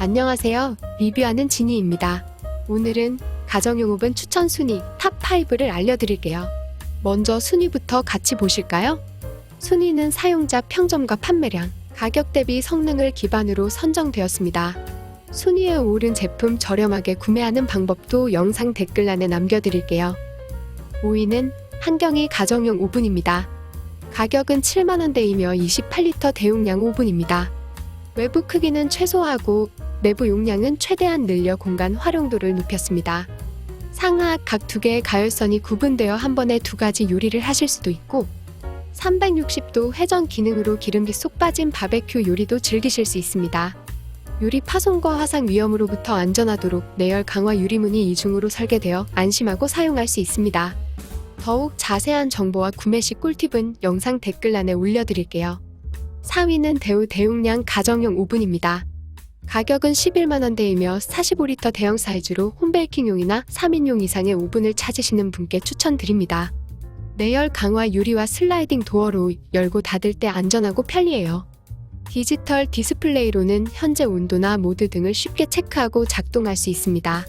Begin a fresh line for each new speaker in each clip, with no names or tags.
안녕하세요. 리뷰하는 지니입니다. 오늘은 가정용 오븐 추천 순위 탑5를 알려드릴게요. 먼저 순위부터 같이 보실까요? 순위는 사용자 평점과 판매량, 가격 대비 성능을 기반으로 선정되었습니다. 순위에 오른 제품 저렴하게 구매하는 방법도 영상 댓글란에 남겨드릴게요. 5위는 한경이 가정용 오븐입니다. 가격은 7만원대이며 28리터 대용량 오븐입니다. 외부 크기는 최소화하고 내부 용량은 최대한 늘려 공간 활용도를 높였습니다. 상하 각 두 개의 가열선이 구분되어 한 번에 두 가지 요리를 하실 수도 있고 360도 회전 기능으로 기름기 쏙 빠진 바베큐 요리도 즐기실 수 있습니다. 요리 파손과 화상 위험으로부터 안전하도록 내열 강화 유리문이 이중으로 설계되어 안심하고 사용할 수 있습니다. 더욱 자세한 정보와 구매 시 꿀팁은 영상 댓글란에 올려드릴게요. 4위는 대우 대용량 가정용 오븐입니다. 가격은 11만원대이며 45리터 대형 사이즈로 홈베이킹용이나 3인용 이상의 오븐을 찾으시는 분께 추천드립니다. 내열 강화 유리와 슬라이딩 도어로 열고 닫을 때 안전하고 편리해요. 디지털 디스플레이로는 현재 온도나 모드 등을 쉽게 체크하고 작동할 수 있습니다.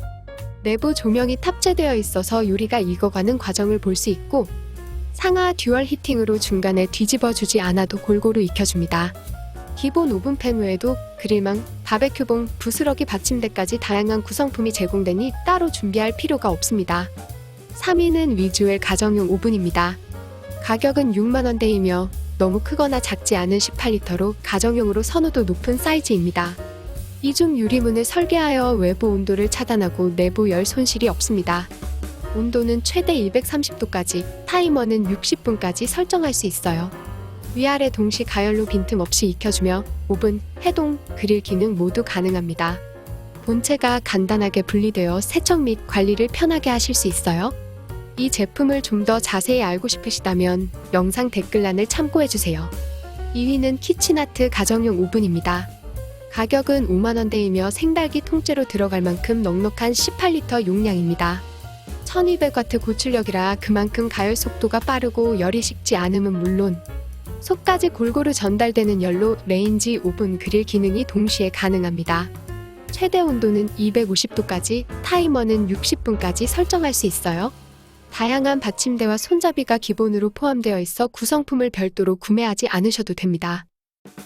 내부 조명이 탑재되어 있어서 요리가 익어가는 과정을 볼 수 있고 상하 듀얼 히팅으로 중간에 뒤집어 주지 않아도 골고루 익혀줍니다. 기본 오븐팬 외에도 그릴망, 바베큐봉, 부스러기 받침대까지 다양한 구성품이 제공되니 따로 준비할 필요가 없습니다. 3위는 위주엘 가정용 오븐입니다. 가격은 6만원대이며 너무 크거나 작지 않은 18리터로 가정용으로 선호도 높은 사이즈입니다. 이중 유리문을 설계하여 외부 온도를 차단하고 내부 열 손실이 없습니다. 온도는 최대 230도까지, 타이머는 60분까지 설정할 수 있어요. 위아래 동시 가열로 빈틈없이 익혀주며 오븐, 해동, 그릴 기능 모두 가능합니다. 본체가 간단하게 분리되어 세척 및 관리를 편하게 하실 수 있어요. 이 제품을 좀 더 자세히 알고 싶으시다면 영상 댓글란을 참고해주세요. 2위는 키친아트 가정용 오븐입니다. 가격은 5만원대이며 생달기 통째로 들어갈 만큼 넉넉한 18리터 용량입니다. 1200와트 고출력이라 그만큼 가열 속도가 빠르고 열이 식지 않음은 물론 속까지 골고루 전달되는 열로 레인지 오븐 그릴 기능이 동시에 가능합니다. 최대 온도는 250도까지, 타이머는 60분까지 설정할 수 있어요. 다양한 받침대와 손잡이가 기본으로 포함되어 있어 구성품을 별도로 구매하지 않으셔도 됩니다.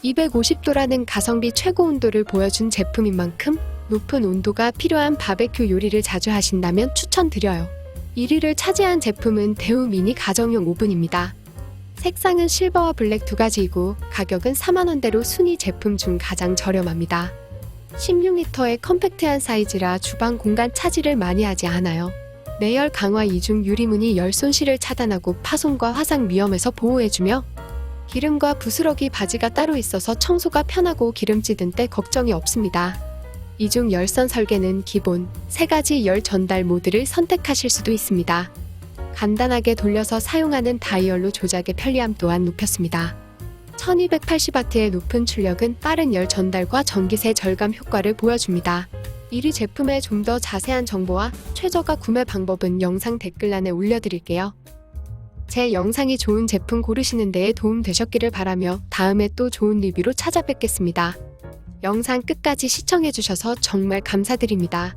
250도라는 가성비 최고 온도를 보여준 제품인 만큼 높은 온도가 필요한 바베큐 요리를 자주 하신다면 추천드려요. 1위를 차지한 제품은 대우 미니 가정용 오븐입니다. 색상은 실버와 블랙 두 가지이고 가격은 4만원대로 순위 제품 중 가장 저렴합니다. 16리터의 컴팩트한 사이즈라 주방 공간 차지를 많이 하지 않아요. 내열 강화 이중 유리문이 열 손실을 차단하고 파손과 화상 위험에서 보호해주며 기름과 부스러기 바지가 따로 있어서 청소가 편하고 기름지 든 때 걱정이 없습니다. 이중 열선 설계는 기본 세 가지 열 전달 모드를 선택하실 수도 있습니다. 간단하게 돌려서 사용하는 다이얼로 조작의 편리함 또한 높였습니다. 1280W의 높은 출력은 빠른 열 전달과 전기세 절감 효과를 보여줍니다. 1위 제품의 좀 더 자세한 정보와 최저가 구매 방법은 영상 댓글란에 올려드릴게요. 제 영상이 좋은 제품 고르시는 데에 도움 되셨기를 바라며 다음에 또 좋은 리뷰로 찾아뵙겠습니다. 영상 끝까지 시청해주셔서 정말 감사드립니다.